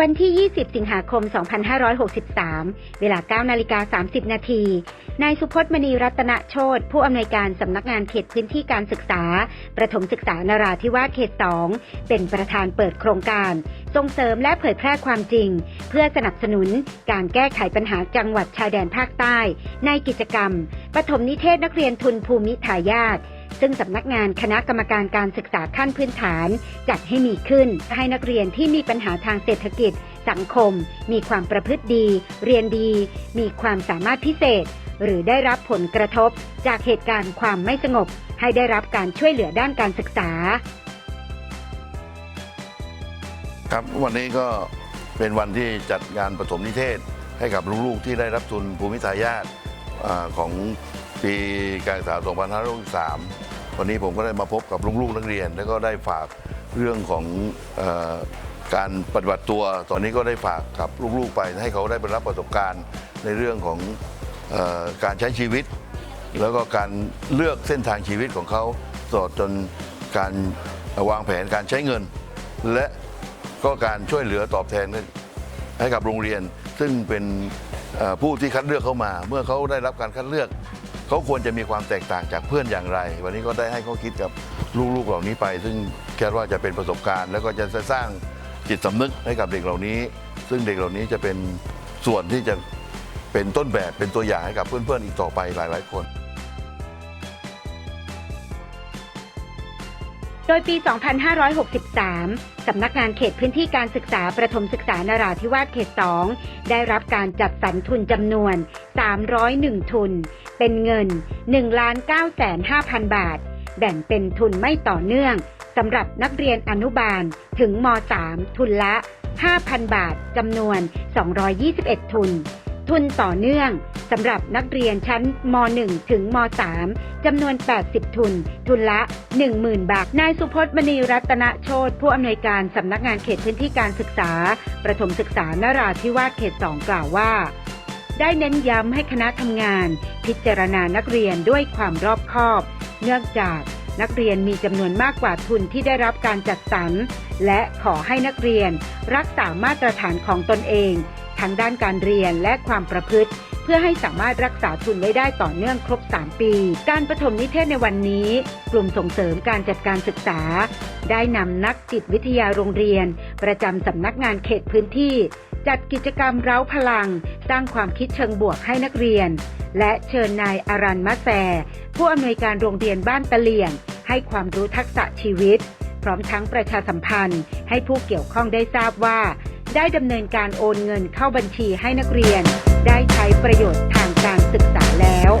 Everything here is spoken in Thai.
วันที่ 20 สิงหาคม 2563 เวลา 9 นาฬิกา 30 นาที นายสุพจน์มณีรัตนโชตผู้อำนวยการสำนักงานเขตพื้นที่การศึกษา ประถมศึกษานราธิวาสเขต 2 เป็นประธานเปิดโครงการส่งเสริมและเผยแพร่ความจริง เพื่อสนับสนุนการแก้ไขปัญหาจังหวัดชายแดนภาคใต้ ในกิจกรรม ปฐมนิเทศนักเรียนทุนภูมิทายาท ซึ่งสำนักงานคณะกรรมการการศึกษาขั้นพื้นฐาน จัดให้มีขึ้นให้นักเรียนที่มีปัญหาทางเศรษฐกิจ สังคม มีความประพฤติดี เรียนดี มีความสามารถพิเศษ หรือได้รับผลกระทบ จากเหตุการณ์ความไม่สงบ ให้ได้รับการช่วยเหลือด้านการศึกษา ครับวันนี้ก็เป็นวันที่จัดงานปฐมนิเทศให้กับลูกๆที่ได้รับทุนภูมิทายาทของ ปีการศึกษา 2563 วันนี้ผมก็ได้มาพบกับลูกๆนักเรียน แล้วก็ได้ฝากเรื่องของออการปฏิบัติตัวตอนนี้ก็ได้ฝากกับลูกๆไป ให้เขาได้ไปรับประสบการณ์ในเรื่องของออการใช้ชีวิต แล้วก็การเลือกเส้นทางชีวิตของเขาตลอดจนการวางแผนการใช้เงิน และก็การช่วยเหลือตอบแทนให้กับโรงเรียน ซึ่งเป็นผู้ที่คัดเลือกเข้ามา เมื่อเขาได้รับการคัดเลือก เขาควรจะมีความแตกต่างจากเพื่อนอย่างไร วันนี้ก็ได้ให้ข้อคิดกับลูกๆเหล่านี้ไป ซึ่งแค่ว่าจะเป็นประสบการณ์ แล้วก็จะสร้างจิตสำนึกให้กับเด็กเหล่านี้ ซึ่งเด็กเหล่านี้จะเป็นส่วนที่จะเป็นต้นแบบเป็นตัวอย่างให้กับเพื่อนๆอีกต่อไปหลาย ๆ คนโดยปี 2563 สำนักงานเขตพื้นที่การศึกษาประถมศึกษานราธิวาสเขต 2 ได้รับการจัดสรรทุนจำนวน 301 ทุน เป็นเงิน 1,905,000 บาท แบ่งเป็นทุนไม่ต่อเนื่องสำหรับนักเรียนอนุบาลถึงม .3 ทุนละ 5,000 บาทจำนวน 221 ทุน ทุนต่อเนื่องสำหรับนักเรียนชั้นม .1 ถึงม .3 จำนวน 80 ทุน ทุนละ 10,000 บาท นายสุพจน์มณีรัตนโชตผู้อำนวยการสำนักงานเขตพื้นที่การศึกษา ประถมศึกษานราธิวาสเขต 2 กล่าวว่า ได้เน้นย้ำให้คณะทำงาน พิจารณานักเรียนด้วยความรอบคอบ เนื่องจากนักเรียนมีจำนวนมากกว่าทุนที่ได้รับการจัดสรร และขอให้นักเรียนรักษามาตรฐานของตนเอง ทั้งด้านการเรียนและความประพฤติ เพื่อให้สามารถรักษาทุนไว้ได้ต่อเนื่องครบ 3 ปี การประถมนิเทศในวันนี้ กลุ่มส่งเสริมการจัดการศึกษา ได้นำนักจิตวิทยาโรงเรียน ประจำสำนักงานเขตพื้นที่ จัดกิจกรรมเร้าพลัง สร้างความคิดเชิงบวกให้นักเรียน และเชิญนายอารันมะแซผู้อำนวยการโรงเรียนบ้านตะเลียง ให้ความรู้ทักษะชีวิต พร้อมทั้งประชาสัมพันธ์ ให้ผู้เกี่ยวข้องได้ทราบว่า ได้ดำเนินการโอนเงินเข้าบัญชีให้นักเรียน ได้ใช้ประโยชน์ทางการศึกษาแล้ว